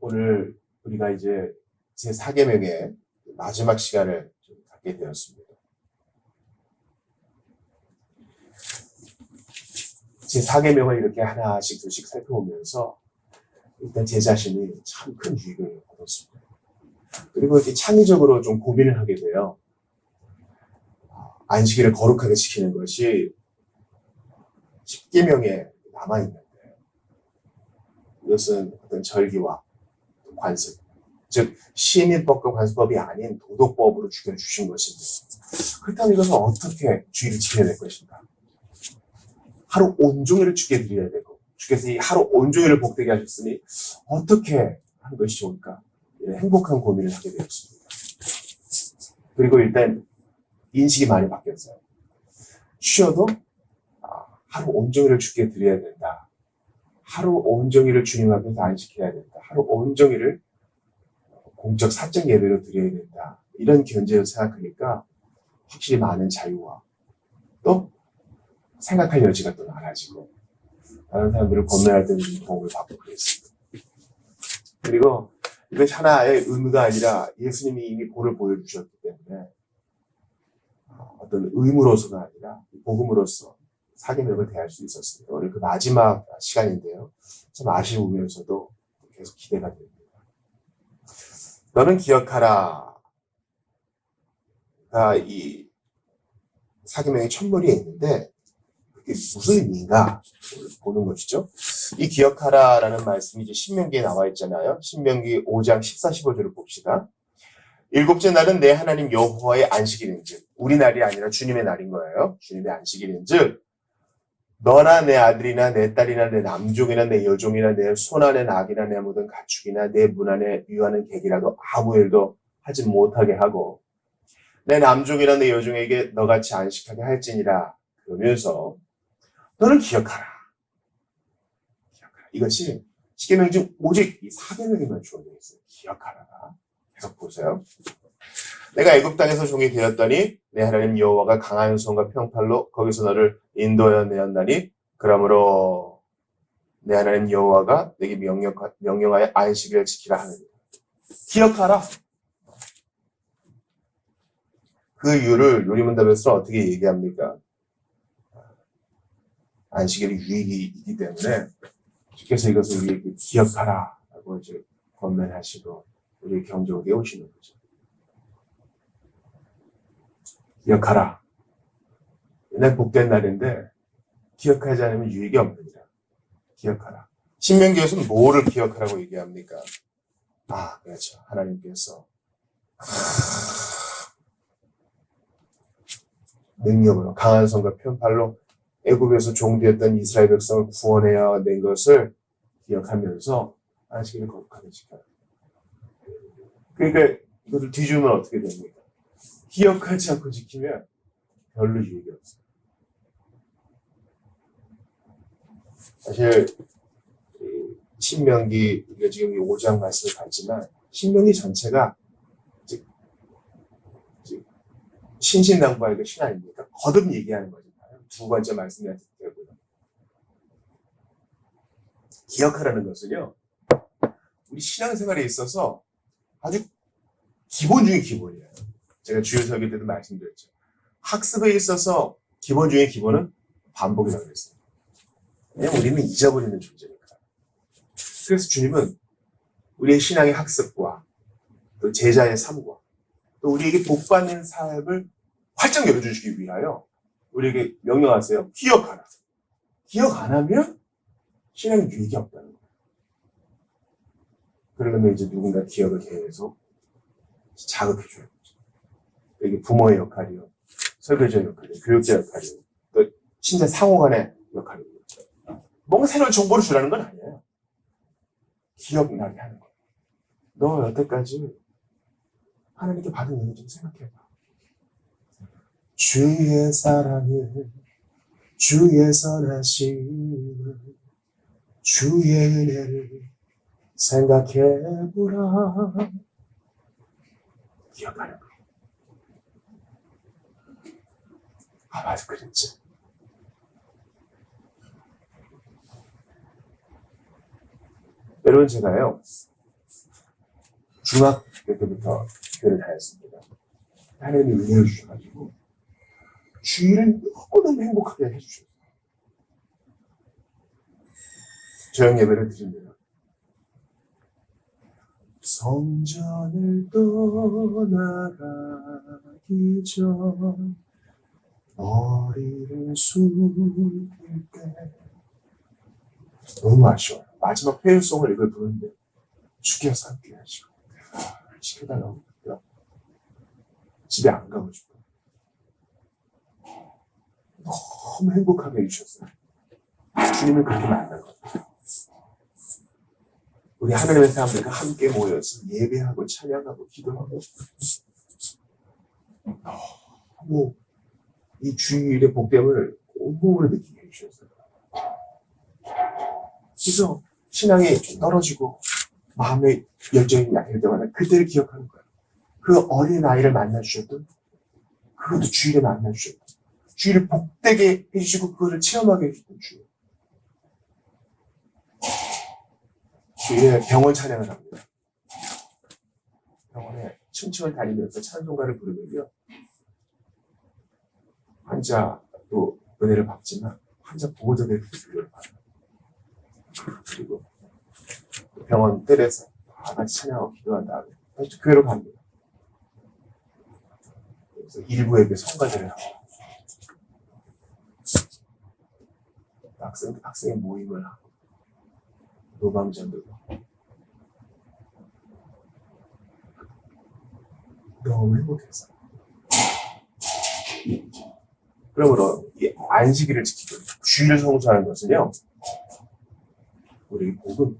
오늘 우리가 이제 제 4계명의 마지막 시간을 좀 갖게 되었습니다. 제 4계명을 이렇게 하나씩 둘씩 살펴보면서 일단 제 자신이 참 큰 유익을 얻었습니다. 그리고 이렇게 창의적으로 좀 고민을 하게 돼요. 아, 안식일을 거룩하게 지키는 것이 10계명에 남아있는데 이것은 어떤 절기와 관습, 즉 시민법과 관습법이 아닌 도덕법으로 죽여주신 것인데 그렇다면 이것은 어떻게 주의를 지켜야 될 것인가? 하루 온종일을 주게 드려야 되고 주께서 이 하루 온종일을 복되게 하셨으니 어떻게 하는 것이 좋을까? 이런 행복한 고민을 하게 되었습니다. 그리고 일단 인식이 많이 바뀌었어요. 쉬어도 아, 하루 온종일을 주께 드려야 된다. 하루 온종일을 주님 앞에서 안식해야 된다. 하루 온종일을 공적 사적 예배로 드려야 된다. 이런 견제를 생각하니까 확실히 많은 자유와 또 생각할 여지가 또 많아지고 다른 사람들을 권면할 때는 좀 도움을 받고 그랬습니다. 그리고 이것이 하나의 의무가 아니라 예수님이 이미 본을 보여주셨기 때문에 어, 어떤 의무로서가 아니라 복음으로서 사계명을 대할 수 있었습니다. 오늘 그 마지막 시간인데요. 참 아쉬우면서도 계속 기대가 됩니다. 너는 기억하라. 가이 사계명의 첫머리에 있는데 그게 무슨 의미인가 보는 것이죠. 이 기억하라라는 말씀이 이제 신명기에 나와 있잖아요. 신명기 5장 14, 15절을 봅시다. 일곱째 날은 내 하나님 여호와의 안식일인즉 우리 날이 아니라 주님의 날인 거예요. 주님의 안식일인즉 너나 내 아들이나 내 딸이나 내 남종이나 내 여종이나 내 손안의 낙이나 내 모든 가축이나 내 문안에 유하는 객이라도 아무 일도 하지 못하게 하고 내 남종이나 내 여종에게 너같이 안식하게 할지니라 그러면서 너는 기억하라. 기억하라. 이것이 십계명 중 오직 이 사계명에만 주어져 있어요. 기억하라가. 계속 보세요. 내가 애굽 땅에서 종이 되었더니 내 하나님 여호와가 강한 손과 평팔로 거기서 너를 인도하여 내었나니 그러므로 내 하나님 여호와가 내게 명령, 명령하여 안식일을 지키라 하느니 기억하라. 그 이유를 요리문답에서 어떻게 얘기합니까? 안식일이 유익이 있기 때문에 주께서 이것을 우리에게 기억하라 라고 이제 권면하시고 우리 경적에 오시는 거죠. 기억하라. 이날 복된 날인데 기억하지 않으면 유익이 없느니라. 기억하라. 신명기에서는 뭐를 기억하라고 얘기합니까? 아, 그렇죠. 하나님께서 능력으로 강한 손과 편팔로 애굽에서 종되었던 이스라엘 백성을 구원해야 낸 것을 기억하면서 안식일을 거룩하게 지켜라. 그러니까 이것을 뒤집으면 어떻게 됩니까? 기억하지 않고 지키면 별로 유익이 없어요. 사실 이 신명기 우리가 지금 이 5장 말씀을 봤지만 신명기 전체가 신신당부하니까 신 아닙니까? 거듭 얘기하는 거잖아요. 두 번째 말씀이 되고요. 기억하라는 것은요. 우리 신앙생활에 있어서 아주 기본 중의 기본이에요. 제가 주요 설교 때도 말씀드렸죠. 학습에 있어서 기본 중의 기본은 반복이라고 그랬어요. 왜냐면 우리는 잊어버리는 존재니까. 그래서 주님은 우리의 신앙의 학습과 또 제자의 삶과 또 우리에게 복받는 삶을 활짝 열어주시기 위하여 우리에게 명령하세요. 기억하라. 기억 안 하면 신앙에 유익이 없다는 거예요. 그러려면 이제 누군가 기억을 계속 자극해줘야 되죠. 이게 부모의 역할이요. 설교자 역할이요. 교육자 역할이요. 또 신자 상호 간의 역할이요. 뭔가 새로운 정보를 주라는 건 아니에요. 기억나게 하는 거예요. 너 여태까지 하나님께 받은 은혜 좀 생각해봐. 주의 사랑을, 주의 선하심을, 주의 은혜를 생각해보라. 기억하는 거. 아, 맞아, 그랬지. 여러분, 제가요, 중학교 때부터 교회를 다녔습니다. 하나님이 은혜를 주셔가지고 주일을 너무너무 행복하게 해주셨어요. 저녁 예배를 드립니다. 성전을 떠나가기 전 머리를 숙일 때 너무 아쉬워요. 마지막 회유송을 이걸 부르는데 죽여서 함께 하시고 시켜달라고. 집에 안 가고 싶어요. 너무 행복하게 해주셨어요. 주님을 그렇게 겁니다. 우리 하나님의 사람들과 함께 모여서 예배하고 찬양하고 기도하고 너무 이 주일의 복됨을 온몸으로 느끼게 해주셨어요. 그래서 신앙이 좀 떨어지고 마음의 열정이 약할 때마다 그때를 기억하는 거예요. 그 어린 아이를 만나주셨던 그것도 주일에 만나주셨던 주일을 복되게 해주시고 그거를 체험하게 해주셨던 주일. 주일에 병원 찬양을 합니다. 병원에 층층을 다니면서 찬송가를 부르면요. 환자도 은혜를 받지만 환자 보호자들의 은혜를 받아요. 그리고 병원 뜰에서 다 같이 찬양하고 기도한 다음에 다시 교회로 갑니다. 그래서 일부에게 성가대를 하고 학생, 학생의 모임을 하고 노방전도 하고 너무 행복해서 그러므로 이 안식일을 지키고 주일을 성수하는 것은요 우리 복은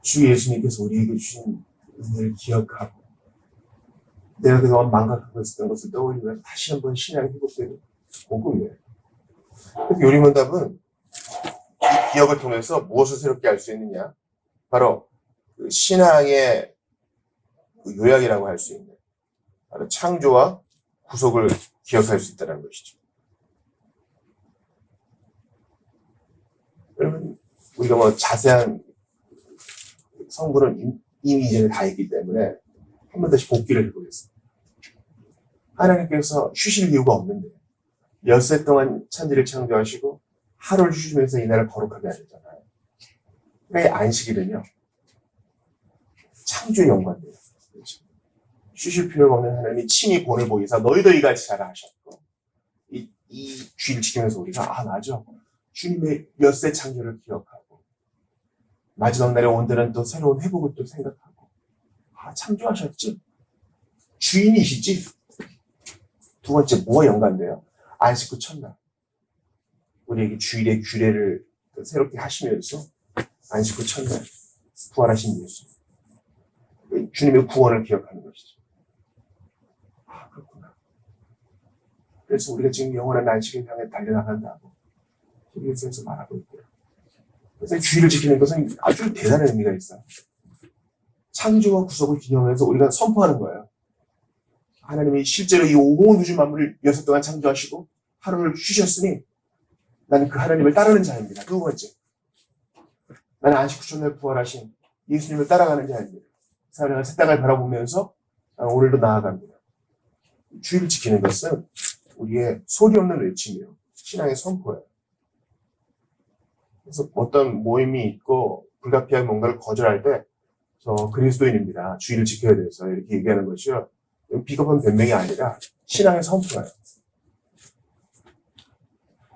주 예수님께서 우리에게 주신 은혜를 기억하고 내가 그동안 망각하고 있었던 것을 떠올리면서 다시 한번 신앙이 회복되는 복음이에요. 그래서 요리문답은 이 기억을 통해서 무엇을 새롭게 알 수 있느냐? 바로 그 신앙의 그 요약이라고 할 수 있는 바로 창조와 구속을 기억할 수 있다는 것이죠. 여러분, 우리가 뭐 자세한 성분은 임- 이미 이전에 다 있기 때문에 한 번 다시 복기를 해보겠습니다. 하나님께서 쉬실 이유가 없는데 엿새 동안 천지를 창조하시고 하루를 쉬시면서 이날을 거룩하게 하셨잖아요. 왜 안식일은요? 창조에 연관돼요. 쉬실 필요가 없는 하나님이 친히 본을 보이사 너희도 이같이 자라 하셨고 이, 이 주의를 지키면서 우리가 아 맞아. 주님의 엿새 창조를 기억하고 마지막 날에 온다는 또 새로운 회복을 또 생각하고 아 창조하셨지? 주인이시지? 두 번째 뭐가 연관돼요? 안식 후 첫날. 우리에게 주일의 규례를 또 새롭게 하시면서 안식 후 첫날 부활하신 예수. 주님의 구원을 기억하는 것이죠. 아 그렇구나. 그래서 우리가 지금 영원한 안식을 향해 달려나간다고 히브리서에서 말하고 있고요. 그래서 주의를 지키는 것은 아주 대단한 의미가 있어요. 창조와 구속을 기념해서 우리가 선포하는 거예요. 하나님이 실제로 이 온 우주 만물을 여섯 동안 창조하시고 하루를 쉬셨으니 나는 그 하나님을 따르는 자입니다. 두 번째, 나는 안식 후천날 부활하신 예수님을 따라가는 자입니다. 사람을 새 땅을 바라보면서 나는 오늘도 나아갑니다. 주의를 지키는 것은 우리의 소리 없는 외침이요. 신앙의 선포예요. 그래서 어떤 모임이 있고 불가피한 뭔가를 거절할 때 저 그리스도인입니다. 주의를 지켜야 돼서 이렇게 얘기하는 것이요. 비겁한 변명이 아니라 신앙의 선포예요.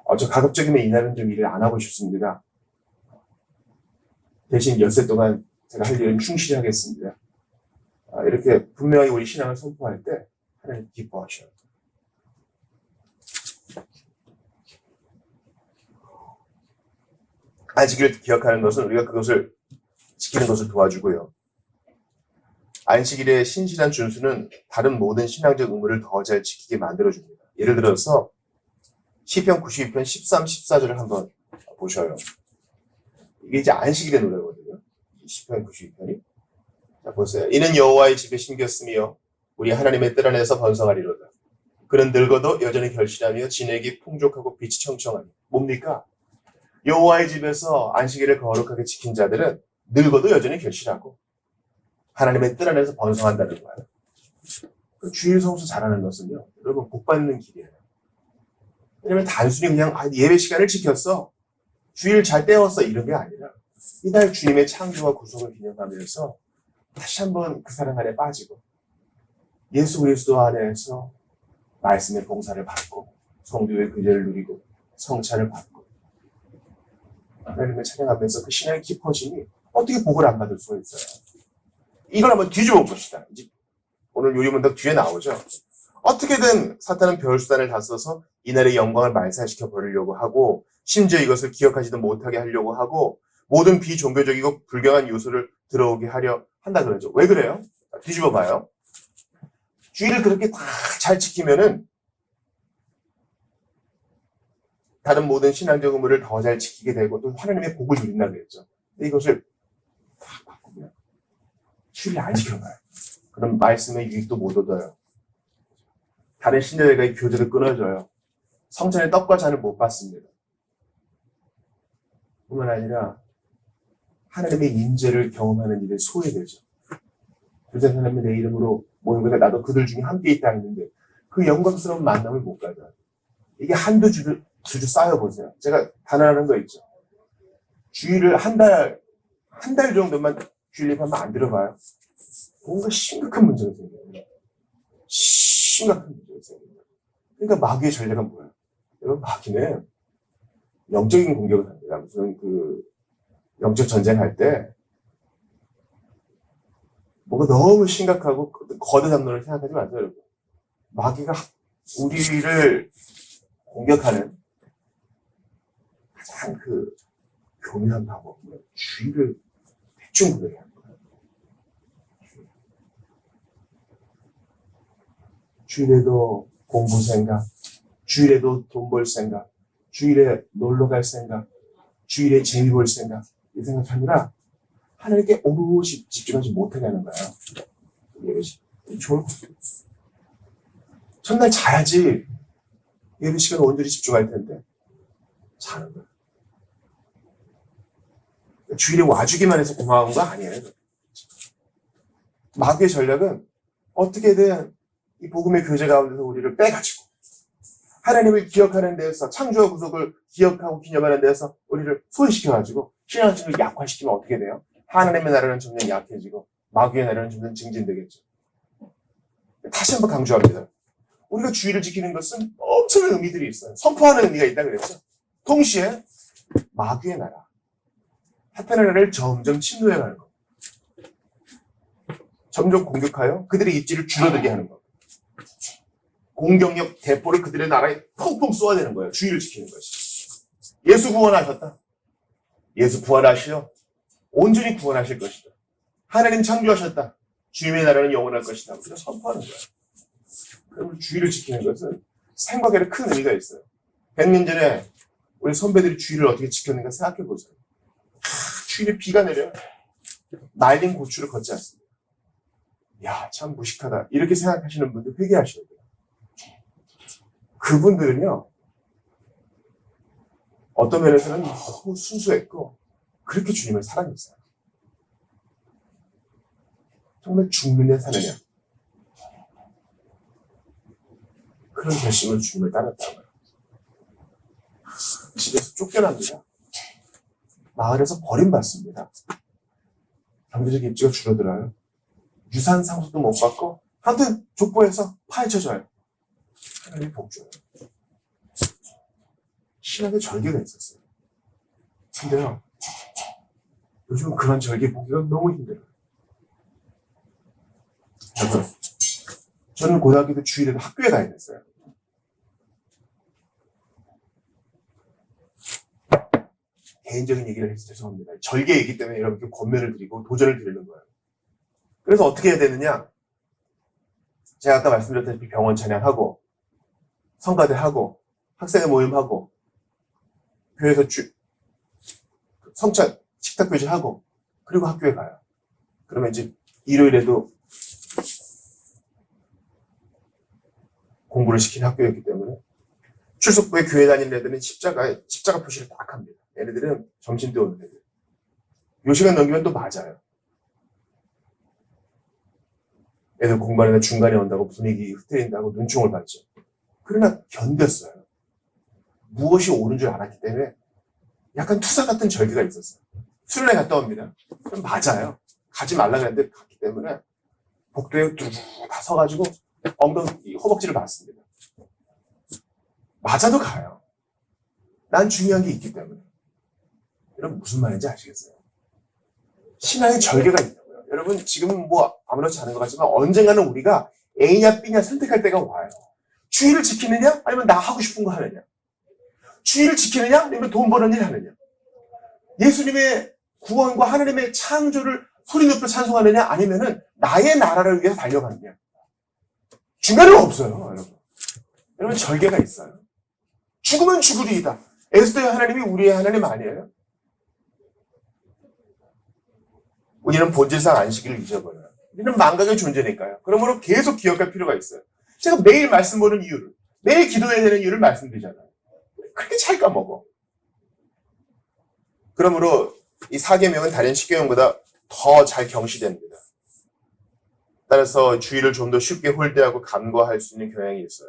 어, 저 가급적이면 이날은 좀 일을 안 하고 싶습니다. 대신 엿새 동안 제가 할 일은 충실히 하겠습니다. 아, 이렇게 분명히 우리 신앙을 선포할 때 하나님 기뻐하셔요. 안식일을 기억하는 것은 우리가 그것을 지키는 것을 도와주고요. 안식일의 신실한 준수는 다른 모든 신앙적 의무를 더 잘 지키게 만들어줍니다. 예를 들어서 시편 92편 13, 14절을 한번 보셔요. 이게 이제 안식일의 노래거든요. 이 시편 92편이. 자 보세요. 이는 여호와의 집에 심겼으며 우리 하나님의 뜰 안에서 번성하리로다. 그는 늙어도 여전히 결실하며 진액이 풍족하고 빛이 청청하니. 뭡니까? 여호와의 집에서 안식일을 거룩하게 지킨 자들은 늙어도 여전히 결실하고 하나님의 뜰 안에서 번성한다는 거예요. 그 주일 성수 잘하는 것은요, 여러분 복 받는 길이에요. 왜냐면 단순히 그냥 아, 예배 시간을 지켰어, 주일 잘 때웠어 이런 게 아니라 이날 주님의 창조와 구속을 기념하면서 다시 한번 그 사랑 안에 빠지고 예수 그리스도 안에서 말씀의 봉사를 받고 성도의 교제를 누리고 성찬을 받고 하나님을 찬양하면서 그 신앙이 깊어지니 어떻게 복을 안 받을 수가 있어요? 이걸 한번 뒤집어 봅시다. 이제 오늘 요리 문답 뒤에 나오죠. 어떻게든 사탄은 별수단을 다 써서 이날의 영광을 말살시켜 버리려고 하고 심지어 이것을 기억하지도 못하게 하려고 하고 모든 비종교적이고 불경한 요소를 들어오게 하려 한다 그러죠. 왜 그래요? 뒤집어 봐요. 주의를 그렇게 다잘 지키면은 다른 모든 신앙적 의무를 더 잘 지키게 되고 또 하나님의 복을 누린다 그랬죠. 이것을 다 바꾸면 주의를 안 지켜봐요. 그럼 말씀의 유익도 못 얻어요. 다른 신자들과의 교제를 끊어져요. 성찬의 떡과 잔을 못 받습니다. 뿐만 아니라 하나님의 인재를 경험하는 일에 소외되죠. 두세 사람이 내 이름으로 모인 것에 나도 그들 중에 함께 있다 했는데 그 영광스러운 만남을 못 가져요. 이게 한두 주를 두주 쌓여보세요. 제가 단언하는 거 있죠. 주일을 한 달, 한 달 정도만 주일립하면 안 들어가요. 뭔가 심각한 문제가 생겨요. 심각한 문제가 생겨요. 그러니까 마귀의 전략은 뭐예요? 여러분, 마귀는 영적인 공격을 합니다. 무슨 그, 영적 전쟁할 때, 뭐가 너무 심각하고 거대 담론을 생각하지 마세요, 여러분. 마귀가 우리를 공격하는 가장 그 교묘한 방법은 주의를 대충 구별해야 거예요. 주일에도 공부 생각, 주일에도 돈 벌 생각, 주일에 놀러 갈 생각, 주일에 재미 볼 생각, 이 생각하느라 하나님께 오롯이 집중하지 못하게 하는. 예배 좋을 첫날 자야지 예배 시간 온전히 집중할 텐데 자는 거예요. 주일에 와주기만 해서 고마운 거 아니에요. 마귀의 전략은 어떻게든 이 복음의 교제 가운데서 우리를 빼가지고 하나님을 기억하는 데서 창조와 구속을 기억하고 기념하는 데서 우리를 소외시켜가지고 신앙심을 약화시키면 어떻게 돼요? 하나님의 나라는 점점 약해지고 마귀의 나라는 점점 증진되겠죠. 다시 한번 강조합니다. 우리가 주의를 지키는 것은 엄청난 의미들이 있어요. 선포하는 의미가 있다 그랬죠. 동시에 마귀의 나라, 사탄의 나라를 점점 침노해 가는 것. 점점 공격하여 그들의 입지를 줄어들게 하는 것. 공격력 대포를 그들의 나라에 펑펑 쏘아대는 거예요. 주의를 지키는 것이. 예수 구원하셨다. 예수 부활하시어 온전히 구원하실 것이다. 하나님 창조하셨다. 주님의 나라는 영원할 것이다. 우리가 선포하는 거예요. 그러면 주의를 지키는 것은 생각에는 큰 의미가 있어요. 100년 전에 우리 선배들이 주의를 어떻게 지켰는가 생각해 보세요. 주일에 비가 내려요. 말린 고추를 걷지 않습니다. 야, 참 무식하다. 이렇게 생각하시는 분들 회개하셔야 돼요. 그분들은요, 어떤 면에서는 너무 순수했고, 그렇게 주님을 사랑했어요. 정말 죽느냐 사느냐. 그런 결심을 주님을 따랐다고요. 집에서 쫓겨납니다. 마을에서 버림받습니다. 경제적 입지가 줄어들어요. 유산 상속도 못 받고, 하여튼 족보에서 파헤쳐져요. 하나님 복 줘요. 신앙의 절개가 있었어요. 근데요, 요즘 그런 절개 보기가 너무 힘들어요. 저는, 저는 고등학교 때 주일에도 학교에 가야 됐어요. 개인적인 얘기를 해서 죄송합니다. 절개이기 때문에 여러분께 권면을 드리고 도전을 드리는 거예요. 그래서 어떻게 해야 되느냐? 제가 아까 말씀드렸다시피 병원 찬양하고, 성가대 하고, 학생회 모임하고, 교회에서 주, 성찬, 식탁 교제하고, 그리고 학교에 가요. 그러면 이제 일요일에도 공부를 시키는 학교였기 때문에 출석부에 교회 다니는 애들은 십자가, 십자가 표시를 딱 합니다. 얘네들은 점심 때 오는 애들. 요 시간 넘기면 또 맞아요. 애들 공부하는데 중간에 온다고 분위기 흐트린다고 눈총을 받죠. 그러나 견뎠어요. 무엇이 옳은 줄 알았기 때문에 약간 투사 같은 절개가 있었어요. 수련회 갔다 옵니다. 그럼 맞아요. 가지 말라 그랬는데 갔기 때문에 복도에 뚜둑 다 서가지고 엉덩이 이 허벅지를 봤습니다. 맞아도 가요. 난 중요한 게 있기 때문에. 여러분 무슨 말인지 아시겠어요? 신앙의 절개가 있다고요. 여러분 지금은 뭐 아무렇지 않은 것 같지만 언젠가는 우리가 A냐 B냐 선택할 때가 와요. 주의를 지키느냐 아니면 나 하고 싶은 거 하느냐. 주의를 지키느냐 아니면 돈 버는 일 하느냐. 예수님의 구원과 하나님의 창조를 소리 높여 찬송하느냐 아니면은 나의 나라를 위해서 달려가느냐. 중간은 없어요, 여러분. 여러분 절개가 있어요. 죽으면 죽으리이다. 에스더의 하나님이 우리의 하나님 아니에요? 우리는 본질상 안식일을 잊어버려요. 우리는 망각의 존재니까요. 그러므로 계속 기억할 필요가 있어요. 제가 매일 말씀 보는 이유를, 매일 기도해야 되는 이유를 말씀드리잖아요. 그렇게 잘 까먹어. 그러므로 이 사계명은 다른 십계명보다 더 잘 경시됩니다. 따라서 주의를 좀 더 쉽게 홀대하고 간과할 수 있는 경향이 있어요.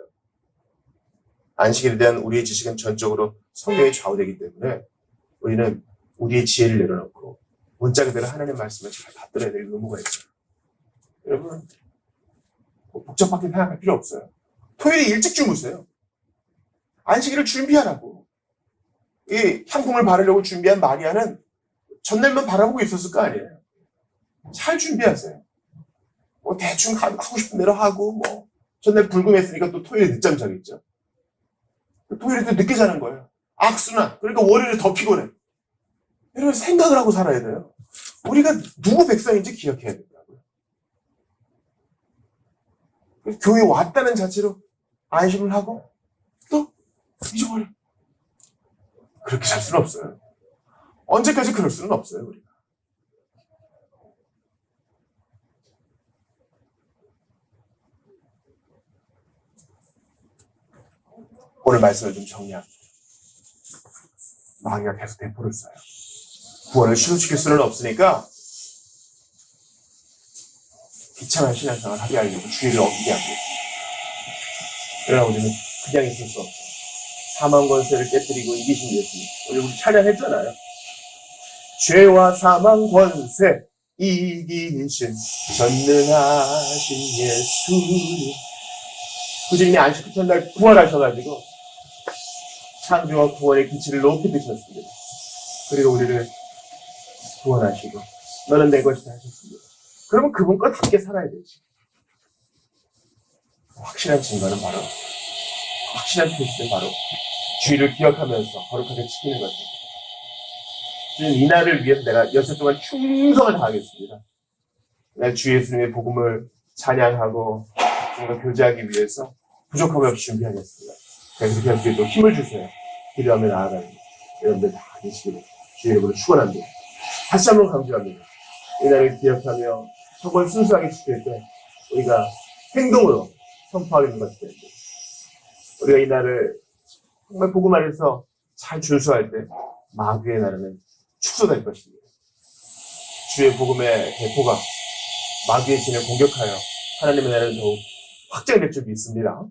안식일에 대한 우리의 지식은 전적으로 성경에 좌우되기 때문에 우리는 우리의 지혜를 내려놓고 문자 그대로 하나님 말씀을 잘 받들어야 될 의무가 있어요. 여러분, 뭐 복잡하게 생각할 필요 없어요. 토요일에 일찍 주무세요. 안식일을 준비하라고. 이 향품을 바르려고 준비한 마리아는 전날만 바라보고 있었을 거 아니에요. 잘 준비하세요. 뭐 대충 하- 하고 싶은 대로 하고 뭐 전날 불금했으니까 또 토요일에 늦잠 자겠죠. 토요일에 또 늦게 자는 거예요. 악순환. 그러니까 월요일에 더 피곤해. 여러분 생각을 하고 살아야 돼요. 우리가 누구 백성인지 기억해야 된다고요. 교회 왔다는 자체로 안심을 하고 또 잊어버려. 그렇게 살 수는 없어요. 언제까지 그럴 수는 없어요, 우리가. 오늘 말씀을 좀 정리합니다. 마귀가 계속 대포를 쏴요. 구원을 시도시킬 수는 없으니까 비참한 신앙생활을 하게 하려고 주의를 얻게 합니다. 그러나 우리는 그냥 있을 수 없어요. 사망 권세를 깨뜨리고 이기신 예수님. 우리 우리 찬양했잖아요. 죄와 사망 권세 이기신 전능하신 예수님. 구주님이 안식 첫날 부활하셔가지고 창조와 구원의 기치를 높이 드셨습니다. 그리고 우리를 구원하시고 너는 내 것이다 하셨습니다. 그러면 그분과 함께 살아야 되지. 확실한 증거는 바로 확실한 표시는 바로 주의를 기억하면서 거룩하게 지키는 것입니다. 주님 이 날을 위해서 내가 여섯 동안 충성을 다하겠습니다. 날 주 예수님의 복음을 찬양하고 뭔가 교제하기 위해서 부족함이 없이 준비하겠습니다. 그렇게 할 수 있도록 힘을 주세요. 기도하며 나아가는 여러분들 다 계시기를 주의 이름으로 축원합니다. 다시 한번 강조합니다. 이 날을 기억하며 정말 순수하게 지킬 때 우리가 행동으로 선포하게 것이 됩니다. 우리가 이 날을 정말 복음 안에서 잘 준수할 때 마귀의 나라는 축소될 것입니다. 주의 복음의 대포가 마귀의 진을 공격하여 하나님의 나라는 더욱 확장될 줄 믿습니다.